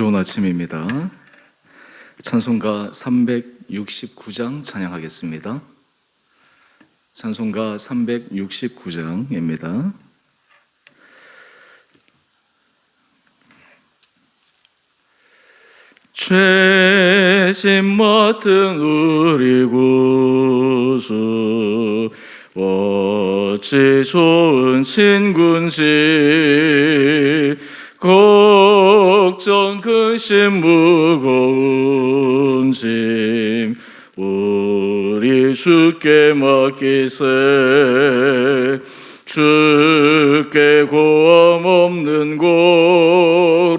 좋은 아침입니다. 찬송가 369장 찬양하겠습니다. 찬송가 369장입니다. 죄심 맡은 우리 구주 어찌 좋은 친군지 걱정 근심 무거운 짐 우리 주께 맡기세. 주께 고함 없는 고로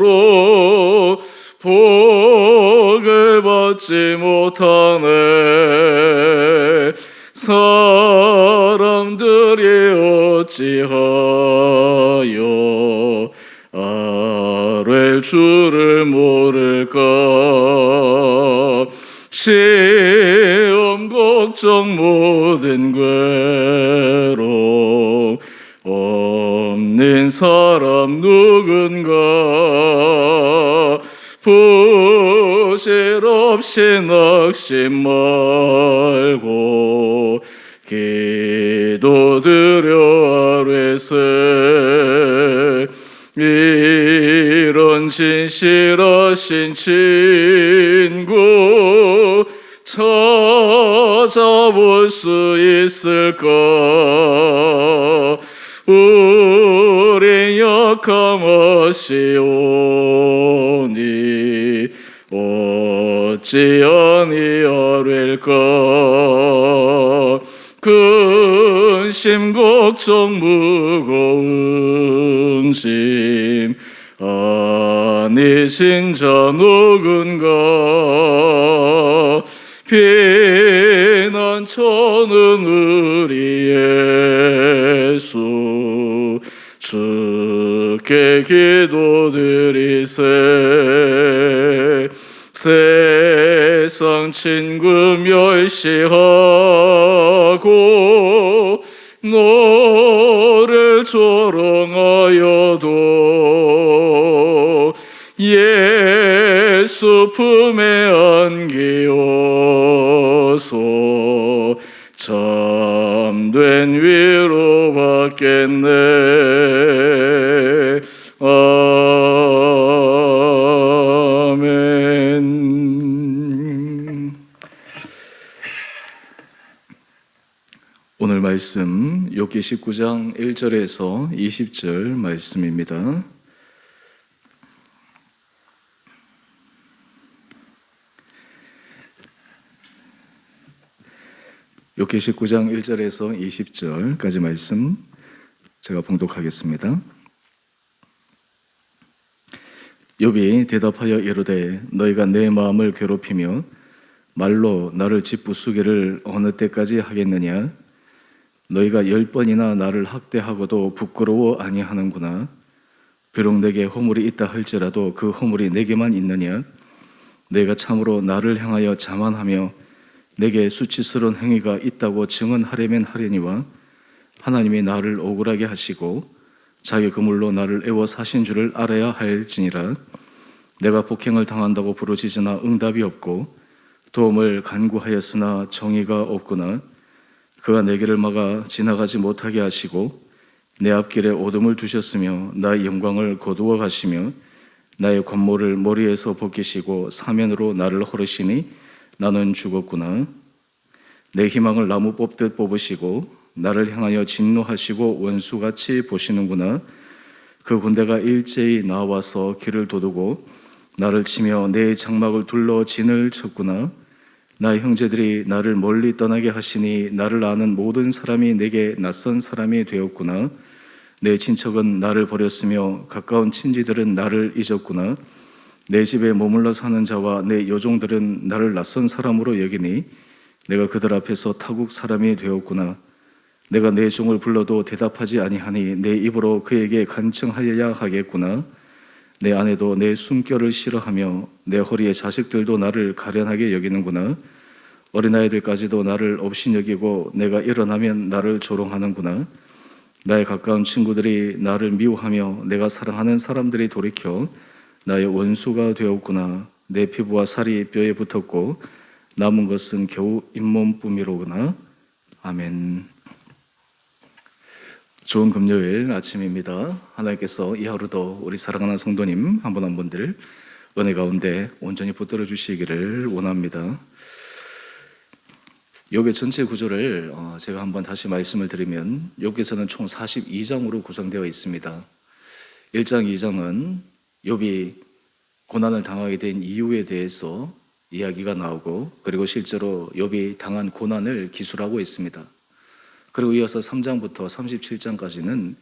복을 받지 못하네. 사람들이 어찌하 주를 모를까 시험 걱정 모든 괴로움. 없는 사람 누군가 부실 없이 낙심 말고 기도 드려 아뢰세 이런 진실하신 친구 찾아볼 수 있을까? 우리 약함하시오니 어찌 아니하릴까? 근심 걱정 무거운 짐아 니신 자 누군가 피난처는 우리 예수. 주께 기도드리세. 세상 친구 멸시하고 너를 조롱 예수 품에 안기어서 참된 위로 받겠네 아멘 오늘 말씀 욥기 19장 1절에서 20절 말씀입니다. 욥기 19장 1절에서 20절까지 말씀 제가 봉독하겠습니다. 욥이 대답하여 이르되 너희가 내 마음을 괴롭히며 말로 나를 짓부수기를 어느 때까지 하겠느냐? 너희가 열 번이나 나를 학대하고도 부끄러워 아니하는구나. 비록 내게 허물이 있다 할지라도 그 허물이 내게만 있느냐? 내가 참으로 나를 향하여 자만하며 내게 수치스러운 행위가 있다고 증언하려면 하려니와 하나님이 나를 억울하게 하시고 자기 그물로 나를 애워 사신 줄을 알아야 할지니라. 내가 폭행을 당한다고 부르짖으나 응답이 없고 도움을 간구하였으나 정의가 없구나. 그가 내 길을 막아 지나가지 못하게 하시고 내 앞길에 오둠을 두셨으며 나의 영광을 거두어 가시며 나의 권모를 머리에서 벗기시고 사면으로 나를 허르시니 나는 죽었구나 내 희망을 나무 뽑듯 뽑으시고 나를 향하여 진노하시고 원수같이 보시는구나 그 군대가 일제히 나와서 길을 도두고 나를 치며 내 장막을 둘러 진을 쳤구나 나의 형제들이 나를 멀리 떠나게 하시니 나를 아는 모든 사람이 내게 낯선 사람이 되었구나. 내 친척은 나를 버렸으며 가까운 친지들은 나를 잊었구나. 내 집에 머물러 사는 자와 내 여종들은 나를 낯선 사람으로 여기니 내가 그들 앞에서 타국 사람이 되었구나. 내가 내 종을 불러도 대답하지 아니하니 내 입으로 그에게 간청하여야 하겠구나. 내 아내도 내 숨결을 싫어하며 내 허리의 자식들도 나를 가련하게 여기는구나. 어린아이들까지도 나를 없이 여기고 내가 일어나면 나를 조롱하는구나. 나의 가까운 친구들이 나를 미워하며 내가 사랑하는 사람들이 돌이켜 나의 원수가 되었구나. 내 피부와 살이 뼈에 붙었고 남은 것은 겨우 잇몸뿐이로구나. 아멘. 좋은 금요일 아침입니다. 하나님께서 이 하루도 우리 사랑하는 성도님 한 분 한 분들 은혜 가운데 온전히 붙들어 주시기를 원합니다. 욥의 전체 구조를 어, 제가 한번 다시 말씀을 드리면 욥기서는 총 42장으로 구성되어 있습니다. 1장, 2장은 욥이 고난을 당하게 된 이유에 대해서 이야기가 나오고 그리고 실제로 욥이 당한 고난을 기술하고 있습니다. 그리고 이어서 3장부터 37장까지는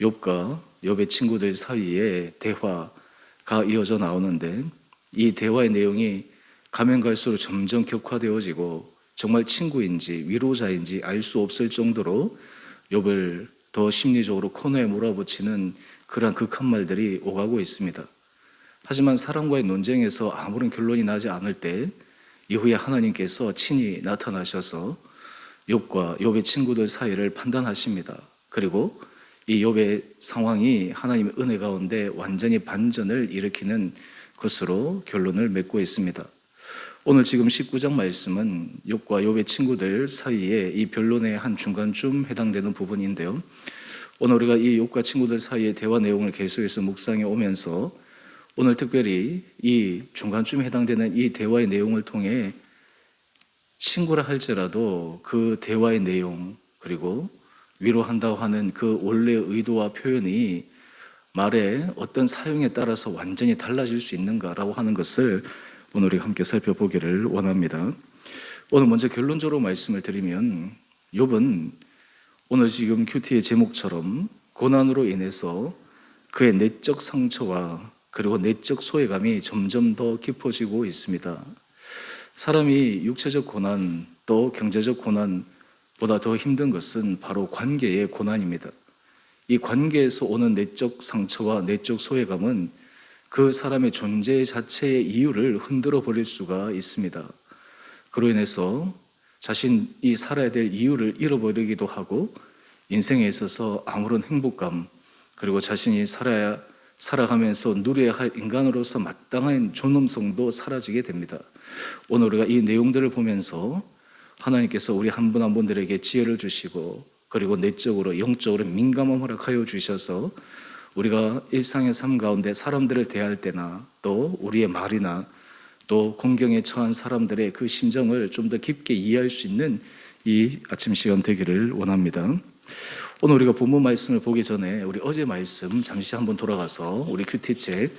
욥과 욥의 친구들 사이에 대화가 이어져 나오는데 이 대화의 내용이 가면 갈수록 점점 격화되어지고 정말 친구인지 위로자인지 알 수 없을 정도로 욥을 더 심리적으로 코너에 몰아붙이는 그러한 극한 말들이 오가고 있습니다. 하지만 사람과의 논쟁에서 아무런 결론이 나지 않을 때 이후에 하나님께서 친히 나타나셔서 욥과 욥의 친구들 사이를 판단하십니다. 그리고 이 욥의 상황이 하나님의 은혜 가운데 완전히 반전을 일으키는 것으로 결론을 맺고 있습니다. 오늘 지금 19장 말씀은 욥과 욥의 친구들 사이에 이 변론의 한 중간쯤 해당되는 부분인데요. 오늘 우리가 이 욥과 친구들 사이의 대화 내용을 계속해서 묵상해 오면서 오늘 특별히 이 중간쯤에 해당되는 이 대화의 내용을 통해 친구라 할지라도 그 대화의 내용 그리고 위로한다고 하는 그 원래의 의도와 표현이 말의 어떤 사용에 따라서 완전히 달라질 수 있는가라고 하는 것을 오늘 우리 함께 살펴보기를 원합니다. 오늘 먼저 결론적으로 말씀을 드리면 욥은 오늘 지금 큐티의 제목처럼 고난으로 인해서 그의 내적 상처와 그리고 내적 소외감이 점점 더 깊어지고 있습니다. 사람이 육체적 고난 또 경제적 고난보다 더 힘든 것은 바로 관계의 고난입니다. 이 관계에서 오는 내적 상처와 내적 소외감은 그 사람의 존재 자체의 이유를 흔들어 버릴 수가 있습니다. 그로 인해서 자신이 살아야 될 이유를 잃어버리기도 하고 인생에 있어서 아무런 행복감 그리고 자신이 살아야 살아가면서 누려야 할 인간으로서 마땅한 존엄성도 사라지게 됩니다. 오늘 우리가 이 내용들을 보면서 하나님께서 우리 한 분 한 분들에게 지혜를 주시고 그리고 내적으로 영적으로 민감함 허락하여 주셔서 우리가 일상의 삶 가운데 사람들을 대할 때나 또 우리의 말이나 또 공경에 처한 사람들의 그 심정을 좀 더 깊게 이해할 수 있는 이 아침 시간 되기를 원합니다. 오늘 우리가 본문 말씀을 보기 전에 우리 어제 말씀 잠시 한번 돌아가서 우리 큐티책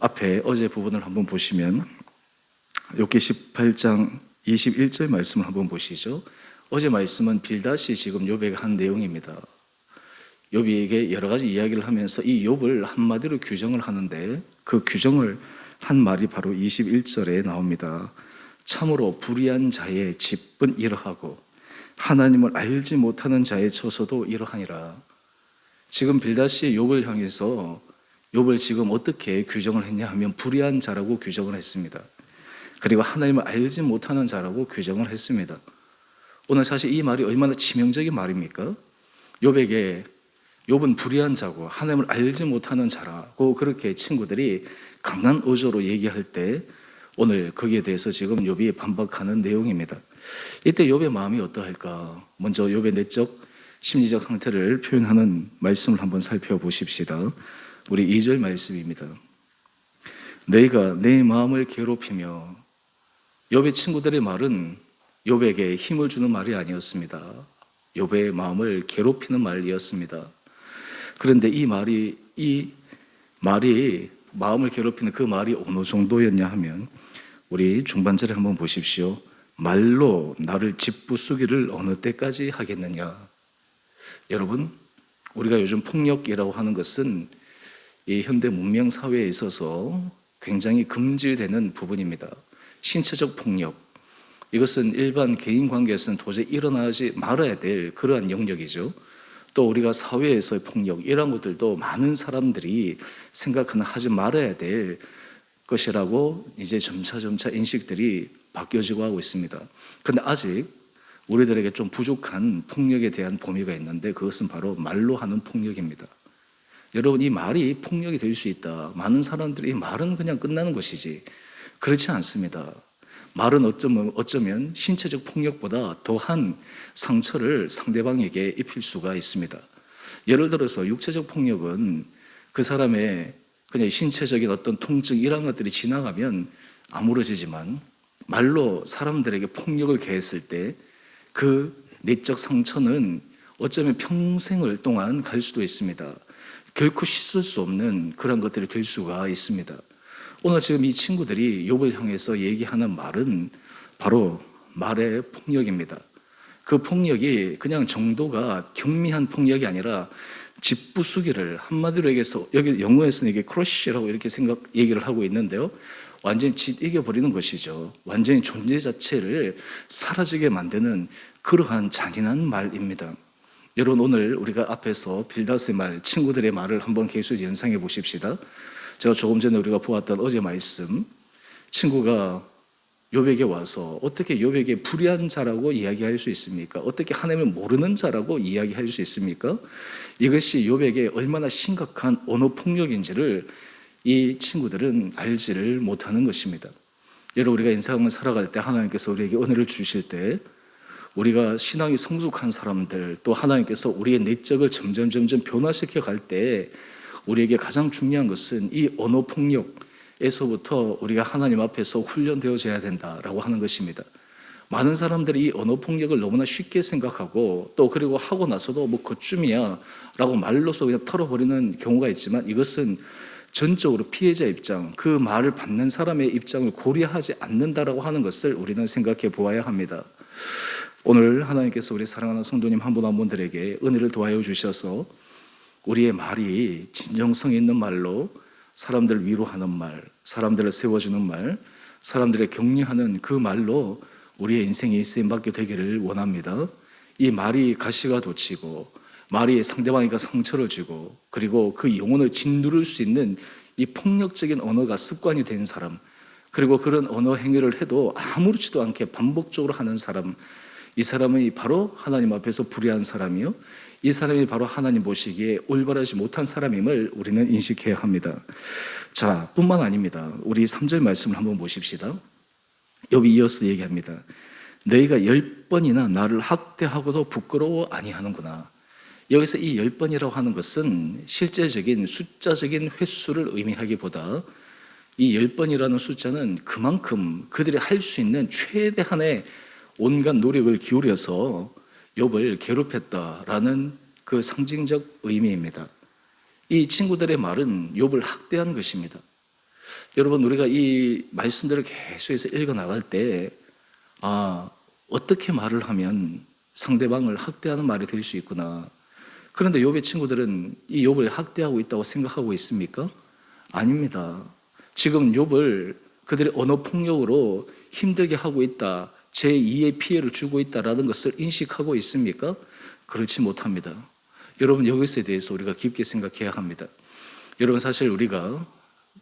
앞에 어제 부분을 한번 보시면 욥기 18장 21절 말씀을 한번 보시죠. 어제 말씀은 빌다시 지금 욥에게 한 내용입니다. 욥에게 여러 가지 이야기를 하면서 이 욥을 한마디로 규정을 하는데 그 규정을 한 말이 바로 21절에 나옵니다. 참으로 불의한 자의 집은 이러하고 하나님을 알지 못하는 자의 처소도 이러하니라. 지금 빌다시 욥을 향해서 욥을 지금 어떻게 규정을 했냐 하면 불의한 자라고 규정을 했습니다. 그리고 하나님을 알지 못하는 자라고 규정을 했습니다. 오늘 사실 이 말이 얼마나 치명적인 말입니까? 욥에게 욥은 불의한 자고 하나님을 알지 못하는 자라고 그렇게 친구들이 강한 어조로 얘기할 때 오늘 거기에 대해서 지금 욥이 반박하는 내용입니다. 이때 욥의 마음이 어떠할까? 먼저 욥의 내적 심리적 상태를 표현하는 말씀을 한번 살펴보십시다. 우리 2절 말씀입니다. 너희가 내 마음을 괴롭히며 욥의 친구들의 말은 욥에게 힘을 주는 말이 아니었습니다. 욥의 마음을 괴롭히는 말이었습니다. 그런데 이 말이 이 말이 마음을 괴롭히는 그 말이 어느 정도였냐 하면 우리 중반절에 한번 보십시오. 말로 나를 짓부수기를 어느 때까지 하겠느냐. 여러분, 우리가 요즘 폭력이라고 하는 것은 이 현대 문명 사회에 있어서 굉장히 금지되는 부분입니다. 신체적 폭력. 이것은 일반 개인 관계에서는 도저히 일어나지 말아야 될 그러한 영역이죠. 또 우리가 사회에서의 폭력 이런 것들도 많은 사람들이 생각하는 하지 말아야 될 것이라고 이제 점차 점차 인식들이 바뀌어지고 하고 있습니다. 근데 아직 우리들에게 좀 부족한 폭력에 대한 범위가 있는데 그것은 바로 말로 하는 폭력입니다. 여러분 이 말이 폭력이 될 수 있다. 많은 사람들이 이 말은 그냥 끝나는 것이지 그렇지 않습니다. 말은 어쩌면 어쩌면 신체적 폭력보다 더한 상처를 상대방에게 입힐 수가 있습니다. 예를 들어서 육체적 폭력은 그 사람의 그냥 신체적인 어떤 통증 이런 것들이 지나가면 아무러지지만 말로 사람들에게 폭력을 가했을 때 그 내적 상처는 어쩌면 평생을 동안 갈 수도 있습니다. 결코 씻을 수 없는 그런 것들이 될 수가 있습니다. 오늘 지금 이 친구들이 욥을 향해서 얘기하는 말은 바로 말의 폭력입니다. 그 폭력이 그냥 정도가 경미한 폭력이 아니라 집부수기를 한마디로 얘기해서 여기 영어에서는 이게 크러쉬라고 이렇게 생각 얘기를 하고 있는데요. 완전히 짓 이겨버리는 것이죠. 완전히 존재 자체를 사라지게 만드는 그러한 잔인한 말입니다. 여러분 오늘 우리가 앞에서 빌다스의 말, 친구들의 말을 한번 계속 연상해 보십시다. 제가 조금 전에 우리가 보았던 어제 말씀, 친구가 요백에 와서 어떻게 요백에 불의한 자라고 이야기할 수 있습니까? 어떻게 하나님을 모르는 자라고 이야기할 수 있습니까? 이것이 요백에 얼마나 심각한 언어 폭력인지를 이 친구들은 알지를 못하는 것입니다. 여러분 우리가 인생을 살아갈 때 하나님께서 우리에게 은혜를 주실 때 우리가 신앙이 성숙한 사람들 또 하나님께서 우리의 내적을 점점 점점 변화시켜 갈 때 우리에게 가장 중요한 것은 이 언어 폭력에서부터 우리가 하나님 앞에서 훈련되어져야 된다라고 하는 것입니다. 많은 사람들이 이 언어 폭력을 너무나 쉽게 생각하고 또 그리고 하고 나서도 뭐 그쯤이야라고 말로서 그냥 털어버리는 경우가 있지만 이것은 전적으로 피해자 입장, 그 말을 받는 사람의 입장을 고려하지 않는다라고 하는 것을 우리는 생각해 보아야 합니다. 오늘 하나님께서 우리 사랑하는 성도님 한 분 한 분들에게 은혜를 도와여 주셔서 우리의 말이 진정성 있는 말로 사람들을 위로하는 말, 사람들을 세워주는 말, 사람들을 격려하는 그 말로 우리의 인생이 쓰임 받게 되기를 원합니다. 이 말이 가시가 돋치고 말이 상대방에게 상처를 주고 그리고 그 영혼을 짓누를 수 있는 이 폭력적인 언어가 습관이 된 사람 그리고 그런 언어 행위를 해도 아무렇지도 않게 반복적으로 하는 사람 이 사람이 바로 하나님 앞에서 불의한 사람이요 이 사람이 바로 하나님 보시기에 올바르지 못한 사람임을 우리는 인식해야 합니다. 자, 뿐만 아닙니다. 우리 3절 말씀을 한번 보십시다. 여기 이어서 얘기합니다. 너희가 열 번이나 나를 학대하고도 부끄러워 아니하는구나. 여기서 이 열 번이라고 하는 것은 실제적인 숫자적인 횟수를 의미하기보다 이 열 번이라는 숫자는 그만큼 그들이 할 수 있는 최대한의 온갖 노력을 기울여서 욥을 괴롭혔다라는 그 상징적 의미입니다. 이 친구들의 말은 욥을 학대한 것입니다. 여러분 우리가 이 말씀들을 계속해서 읽어 나갈 때 아, 어떻게 말을 하면 상대방을 학대하는 말이 될 수 있구나. 그런데 욥의 친구들은 이 욥을 학대하고 있다고 생각하고 있습니까? 아닙니다. 지금 욥을 그들의 언어 폭력으로 힘들게 하고 있다. 제2의 피해를 주고 있다라는 것을 인식하고 있습니까? 그렇지 못합니다. 여러분 여기서에 대해서 우리가 깊게 생각해야 합니다. 여러분 사실 우리가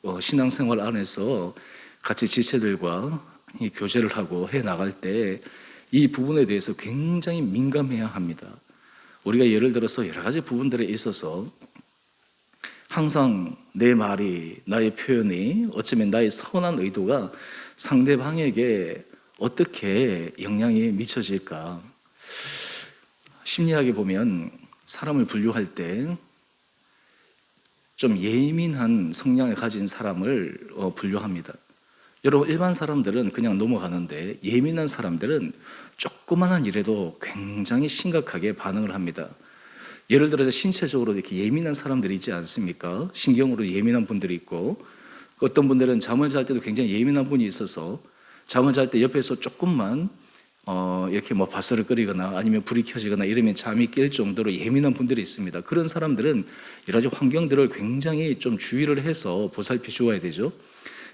어, 신앙생활 안에서 같이 지체들과 교제를 하고 해 나갈 때 이 부분에 대해서 굉장히 민감해야 합니다. 우리가 예를 들어서 여러 가지 부분들에 있어서 항상 내 말이 나의 표현이 어쩌면 나의 선한 의도가 상대방에게 어떻게 영향이 미쳐질까? 심리학에 보면 사람을 분류할 때 좀 예민한 성향을 가진 사람을 어, 분류합니다. 여러분 일반 사람들은 그냥 넘어가는데 예민한 사람들은 조그만한 일에도 굉장히 심각하게 반응을 합니다. 예를 들어서 신체적으로 이렇게 예민한 사람들이 있지 않습니까? 신경으로 예민한 분들이 있고 어떤 분들은 잠을 잘 때도 굉장히 예민한 분이 있어서 잠을 잘 때 옆에서 조금만 어, 이렇게 뭐 바스를 끓이거나 아니면 불이 켜지거나 이러면 잠이 깰 정도로 예민한 분들이 있습니다. 그런 사람들은 여러 가지 환경들을 굉장히 좀 주의를 해서 보살피 주어야 되죠.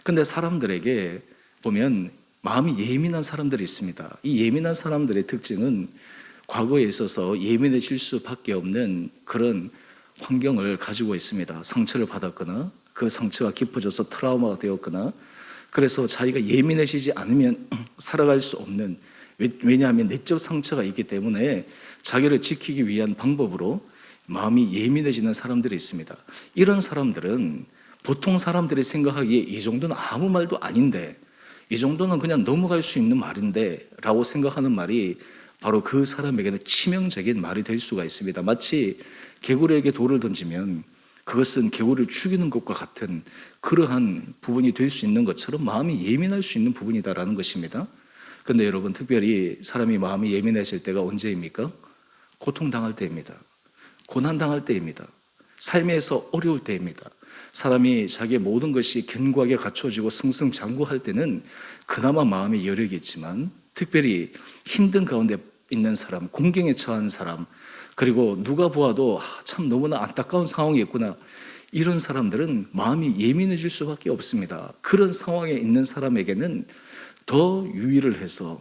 근데 사람들에게 보면 마음이 예민한 사람들이 있습니다. 이 예민한 사람들의 특징은 과거에 있어서 예민해질 수밖에 없는 그런 환경을 가지고 있습니다. 상처를 받았거나 그 상처가 깊어져서 트라우마가 되었거나 그래서 자기가 예민해지지 않으면 살아갈 수 없는 왜냐하면 내적 상처가 있기 때문에 자기를 지키기 위한 방법으로 마음이 예민해지는 사람들이 있습니다. 이런 사람들은 보통 사람들이 생각하기에 이 정도는 아무 말도 아닌데 이 정도는 그냥 넘어갈 수 있는 말인데 라고 생각하는 말이 바로 그 사람에게는 치명적인 말이 될 수가 있습니다. 마치 개구리에게 돌을 던지면 그것은 개구리를 죽이는 것과 같은 그러한 부분이 될 수 있는 것처럼 마음이 예민할 수 있는 부분이다라는 것입니다. 근데 여러분 특별히 사람이 마음이 예민해질 때가 언제입니까? 고통당할 때입니다. 고난당할 때입니다. 삶에서 어려울 때입니다. 사람이 자기의 모든 것이 견고하게 갖춰지고 승승장구할 때는 그나마 마음의 여력이 있지만 특별히 힘든 가운데 있는 사람, 공경에 처한 사람, 그리고 누가 보아도 아, 참 너무나 안타까운 상황이었구나. 이런 사람들은 마음이 예민해질 수밖에 없습니다. 그런 상황에 있는 사람에게는 더 유의를 해서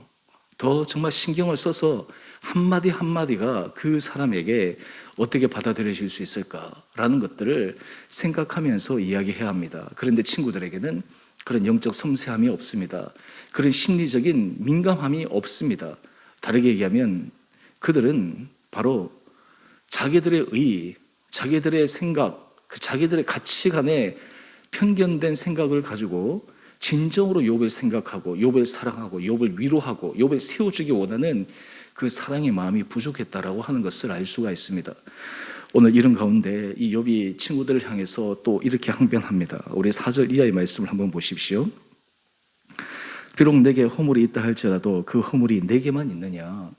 더 정말 신경을 써서 한마디 한마디가 그 사람에게 어떻게 받아들여질 수 있을까라는 것들을 생각하면서 이야기해야 합니다. 그런데 친구들에게는 그런 영적 섬세함이 없습니다. 그런 심리적인 민감함이 없습니다. 다르게 얘기하면 그들은 바로 자기들의 의, 자기들의 생각, 그 자기들의 가치관에 편견된 생각을 가지고 진정으로 욥을 생각하고 욥을 사랑하고 욥을 위로하고 욥을 세워주기 원하는 그 사랑의 마음이 부족했다라고 하는 것을 알 수가 있습니다. 오늘 이런 가운데 이 욥이 친구들을 향해서 또 이렇게 항변합니다. 우리 4절 이하의 말씀을 한번 보십시오. 비록 내게 허물이 있다 할지라도 그 허물이 내게만 있느냐.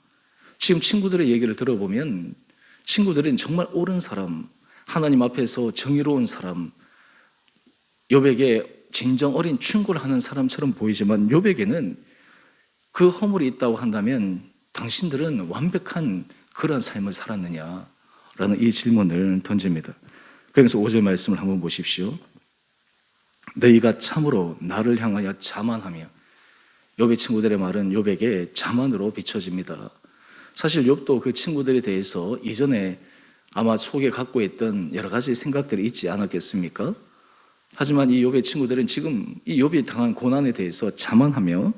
지금 친구들의 얘기를 들어보면 친구들은 정말 옳은 사람, 하나님 앞에서 정의로운 사람, 욥에게 진정 어린 충고를 하는 사람처럼 보이지만 욥에게는 그 허물이 있다고 한다면 당신들은 완벽한 그런 삶을 살았느냐? 라는 이 질문을 던집니다. 그래서 5절 말씀을 한번 보십시오. 너희가 참으로 나를 향하여 자만하며 욥의 친구들의 말은 욥에게 자만으로 비춰집니다. 사실 욥도 그 친구들에 대해서 이전에 아마 속에 갖고 있던 여러 가지 생각들이 있지 않았겠습니까? 하지만 이 욥의 친구들은 지금 이 욥이 당한 고난에 대해서 자만하며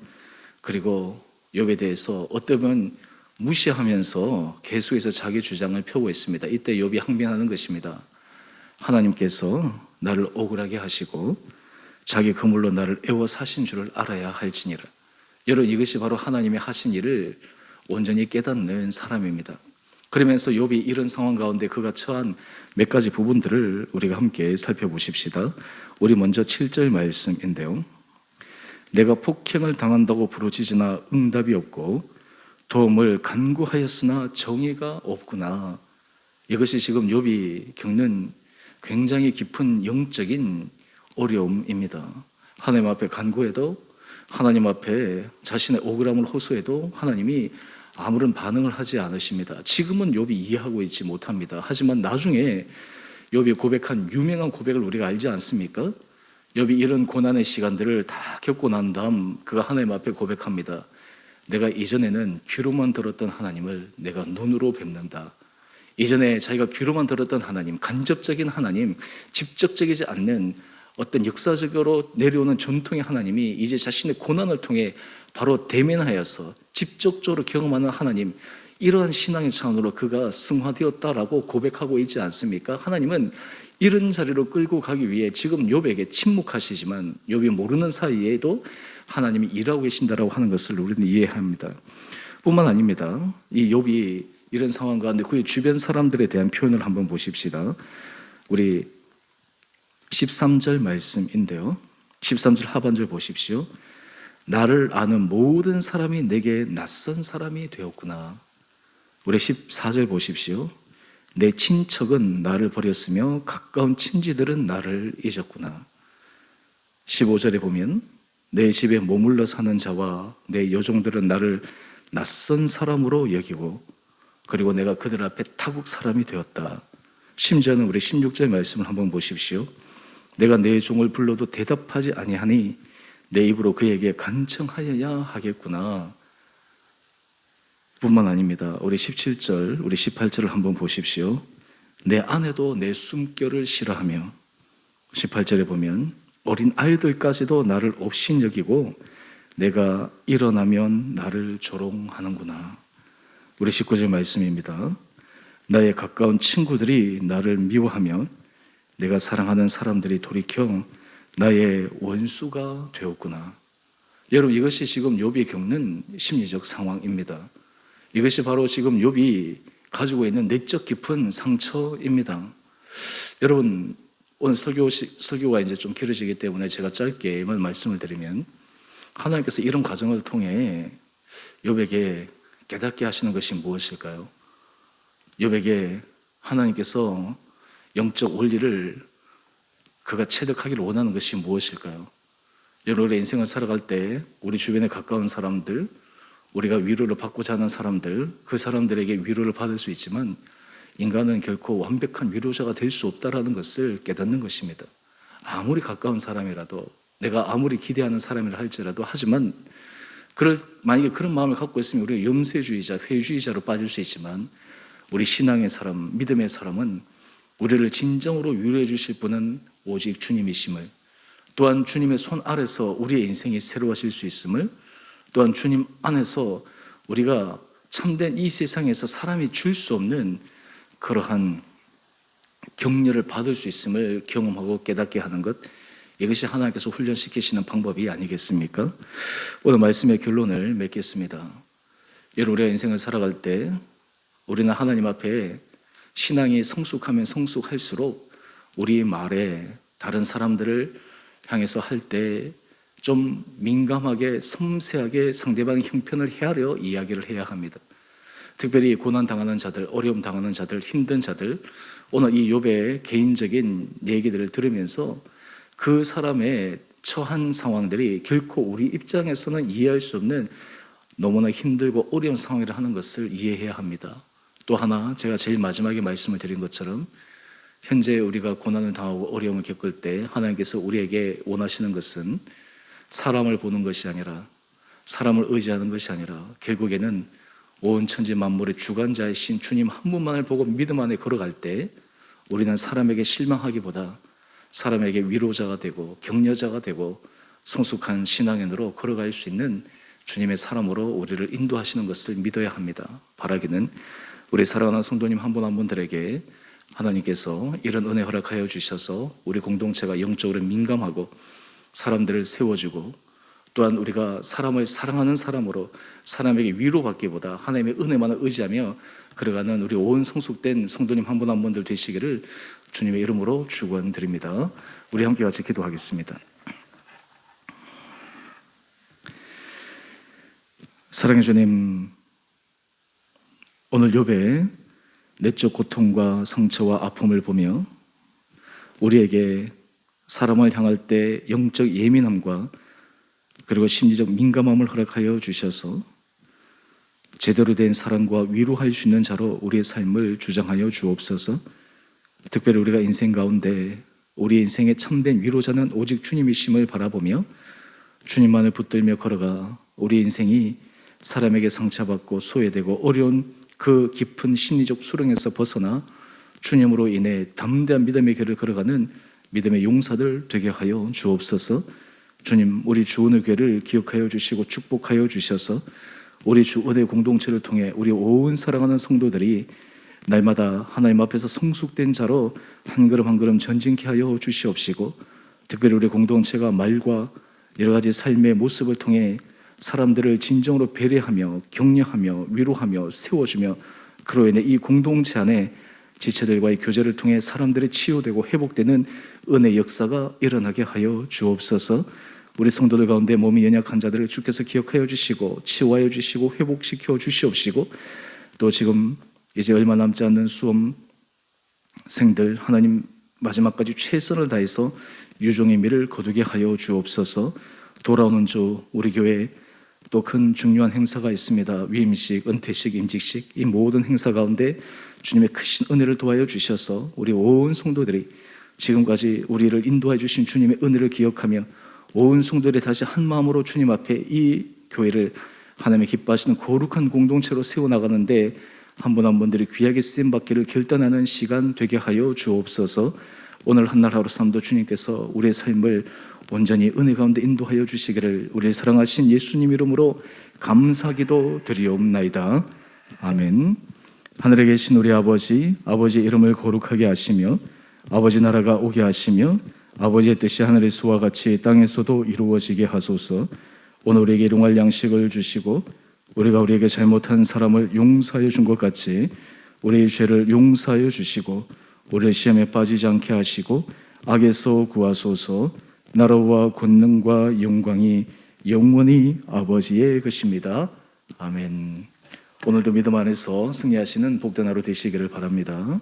그리고 욥에 대해서 어쩌면 무시하면서 계속해서 자기 주장을 펴고 있습니다. 이때 욥이 항변하는 것입니다. 하나님께서 나를 억울하게 하시고 자기 그물로 나를 애워 사신 줄을 알아야 할지니라. 여러분 이것이 바로 하나님의 하신 일을 온전히 깨닫는 사람입니다. 그러면서 욥이 이런 상황 가운데 그가 처한 몇 가지 부분들을 우리가 함께 살펴보십시다. 우리 먼저 7절 말씀인데요. 내가 폭행을 당한다고 부르짖으나 응답이 없고 도움을 간구하였으나 정의가 없구나. 이것이 지금 욥이 겪는 굉장히 깊은 영적인 어려움입니다. 하나님 앞에 간구해도 하나님 앞에 자신의 억울함을 호소해도 하나님이 아무런 반응을 하지 않으십니다. 지금은 욥이 이해하고 있지 못합니다. 하지만 나중에 욥이 고백한 유명한 고백을 우리가 알지 않습니까? 욥이 이런 고난의 시간들을 다 겪고 난 다음 그가 하나님 앞에 고백합니다. 내가 이전에는 귀로만 들었던 하나님을 내가 눈으로 뵙는다. 이전에 자기가 귀로만 들었던 하나님, 간접적인 하나님, 직접적이지 않는 어떤 역사적으로 내려오는 전통의 하나님이 이제 자신의 고난을 통해 바로 대면하여서 직접적으로 경험하는 하나님, 이러한 신앙의 차원으로 그가 승화되었다라고 고백하고 있지 않습니까? 하나님은 이런 자리로 끌고 가기 위해 지금 욥에게 침묵하시지만 욥이 모르는 사이에도 하나님이 일하고 계신다라고 하는 것을 우리는 이해합니다. 뿐만 아닙니다. 이 욥이 이런 상황 가운데 그의 주변 사람들에 대한 표현을 한번 보십시다. 우리 13절 말씀인데요. 13절 하반절 보십시오. 나를 아는 모든 사람이 내게 낯선 사람이 되었구나. 우리 14절 보십시오. 내 친척은 나를 버렸으며 가까운 친지들은 나를 잊었구나. 15절에 보면 내 집에 머물러 사는 자와 내 여종들은 나를 낯선 사람으로 여기고 그리고 내가 그들 앞에 타국 사람이 되었다. 심지어는 우리 16절 말씀을 한번 보십시오. 내가 내 종을 불러도 대답하지 아니하니 내 입으로 그에게 간청하여야 하겠구나. 뿐만 아닙니다. 우리 17절, 우리 18절을 한번 보십시오. 내 아내도 내 숨결을 싫어하며 18절에 보면 어린 아이들까지도 나를 없인 여기고 내가 일어나면 나를 조롱하는구나. 우리 19절 말씀입니다. 나의 가까운 친구들이 나를 미워하며 내가 사랑하는 사람들이 돌이켜 나의 원수가 되었구나. 여러분 이것이 지금 욥이 겪는 심리적 상황입니다. 이것이 바로 지금 욥이 가지고 있는 내적 깊은 상처입니다. 여러분 오늘 설교 설교가 이제 좀 길어지기 때문에 제가 짧게만 말씀을 드리면 하나님께서 이런 과정을 통해 욥에게 깨닫게 하시는 것이 무엇일까요? 욥에게 하나님께서 영적 원리를 그가 체득하기를 원하는 것이 무엇일까요? 여러분의 인생을 살아갈 때 우리 주변에 가까운 사람들, 우리가 위로를 받고자 하는 사람들, 그 사람들에게 위로를 받을 수 있지만 인간은 결코 완벽한 위로자가 될 수 없다라는 것을 깨닫는 것입니다. 아무리 가까운 사람이라도 내가 아무리 기대하는 사람이라 할지라도 하지만 그럴 만약에 그런 마음을 갖고 있으면 우리가 염세주의자, 회주의자로 빠질 수 있지만 우리 신앙의 사람, 믿음의 사람은 우리를 진정으로 위로해 주실 분은 오직 주님이심을 또한 주님의 손 아래서 우리의 인생이 새로워질 수 있음을 또한 주님 안에서 우리가 참된 이 세상에서 사람이 줄 수 없는 그러한 격려를 받을 수 있음을 경험하고 깨닫게 하는 것 이것이 하나님께서 훈련시키시는 방법이 아니겠습니까? 오늘 말씀의 결론을 맺겠습니다. 여러분 우리가 인생을 살아갈 때 우리는 하나님 앞에 신앙이 성숙하면 성숙할수록 우리 말에 다른 사람들을 향해서 할 때 좀 민감하게 섬세하게 상대방의 형편을 헤아려 이야기를 해야 합니다. 특별히 고난 당하는 자들, 어려움 당하는 자들, 힘든 자들 오늘 이 욥의 개인적인 얘기들을 들으면서 그 사람의 처한 상황들이 결코 우리 입장에서는 이해할 수 없는 너무나 힘들고 어려운 상황이라 하는 것을 이해해야 합니다. 또 하나 제가 제일 마지막에 말씀을 드린 것처럼 현재 우리가 고난을 당하고 어려움을 겪을 때 하나님께서 우리에게 원하시는 것은 사람을 보는 것이 아니라 사람을 의지하는 것이 아니라 결국에는 온 천지 만물의 주관자이신 주님 한 분만을 보고 믿음 안에 걸어갈 때 우리는 사람에게 실망하기보다 사람에게 위로자가 되고 격려자가 되고 성숙한 신앙인으로 걸어갈 수 있는 주님의 사람으로 우리를 인도하시는 것을 믿어야 합니다. 바라기는 우리 사랑하는 성도님 한 분 한 분들에게 하나님께서 이런 은혜 허락하여 주셔서 우리 공동체가 영적으로 민감하고 사람들을 세워주고 또한 우리가 사람을 사랑하는 사람으로 사람에게 위로받기보다 하나님의 은혜만을 의지하며 걸어가는 우리 온 성숙된 성도님 한 분 한 분들 되시기를 주님의 이름으로 축원드립니다. 우리 함께 같이 기도하겠습니다. 사랑해 주님, 오늘 욥의 내적 고통과 상처와 아픔을 보며 우리에게 사람을 향할 때 영적 예민함과 그리고 심리적 민감함을 허락하여 주셔서 제대로 된 사랑과 위로할 수 있는 자로 우리의 삶을 주장하여 주옵소서. 특별히 우리가 인생 가운데 우리 인생의 참된 위로자는 오직 주님이심을 바라보며 주님만을 붙들며 걸어가 우리 인생이 사람에게 상처받고 소외되고 어려운 그 깊은 심리적 수렁에서 벗어나 주님으로 인해 담대한 믿음의 길을 걸어가는 믿음의 용사들 되게 하여 주옵소서. 주님, 우리 주은의 교회를 기억하여 주시고 축복하여 주셔서 우리 주 은혜 공동체를 통해 우리 온 사랑하는 성도들이 날마다 하나님 앞에서 성숙된 자로 한 걸음 한 걸음 전진케 하여 주시옵시고 특별히 우리 공동체가 말과 여러 가지 삶의 모습을 통해 사람들을 진정으로 배려하며 격려하며 위로하며 세워주며 그로 인해 이 공동체 안에 지체들과의 교제를 통해 사람들이 치유되고 회복되는 은혜 역사가 일어나게 하여 주옵소서. 우리 성도들 가운데 몸이 연약한 자들을 주께서 기억하여 주시고 치유하여 주시고 회복시켜 주시옵시고 또 지금 이제 얼마 남지 않는 수험생들 하나님 마지막까지 최선을 다해서 유종의 미를 거두게 하여 주옵소서. 돌아오는 주 우리 교회 또 큰 중요한 행사가 있습니다. 위임식, 은퇴식, 임직식 이 모든 행사 가운데 주님의 크신 은혜를 도와여 주셔서 우리 온 성도들이 지금까지 우리를 인도해 주신 주님의 은혜를 기억하며 온 성도들이 다시 한 마음으로 주님 앞에 이 교회를 하나님의 기뻐하시는 거룩한 공동체로 세워 나가는데 한 분 한 분들이 귀하게 쓰임 받기를 결단하는 시간 되게 하여 주옵소서. 오늘 한날 하루 삶도 주님께서 우리의 삶을 온전히 은혜 가운데 인도하여 주시기를 우리 사랑하신 예수님 이름으로 감사기도 드리옵나이다. 아멘. 하늘에 계신 우리 아버지, 아버지 이름을 거룩하게 하시며 아버지 나라가 오게 하시며 아버지의 뜻이 하늘에서와 같이 땅에서도 이루어지게 하소서. 오늘 우리에게 일용할 양식을 주시고 우리가 우리에게 잘못한 사람을 용서하여 준 것 같이 우리의 죄를 용서하여 주시고 우리를 시험에 빠지지 않게 하시고 악에서 구하소서. 나라와 권능과 영광이 영원히 아버지의 것입니다. 아멘. 오늘도 믿음 안에서 승리하시는 복된 하루 되시기를 바랍니다.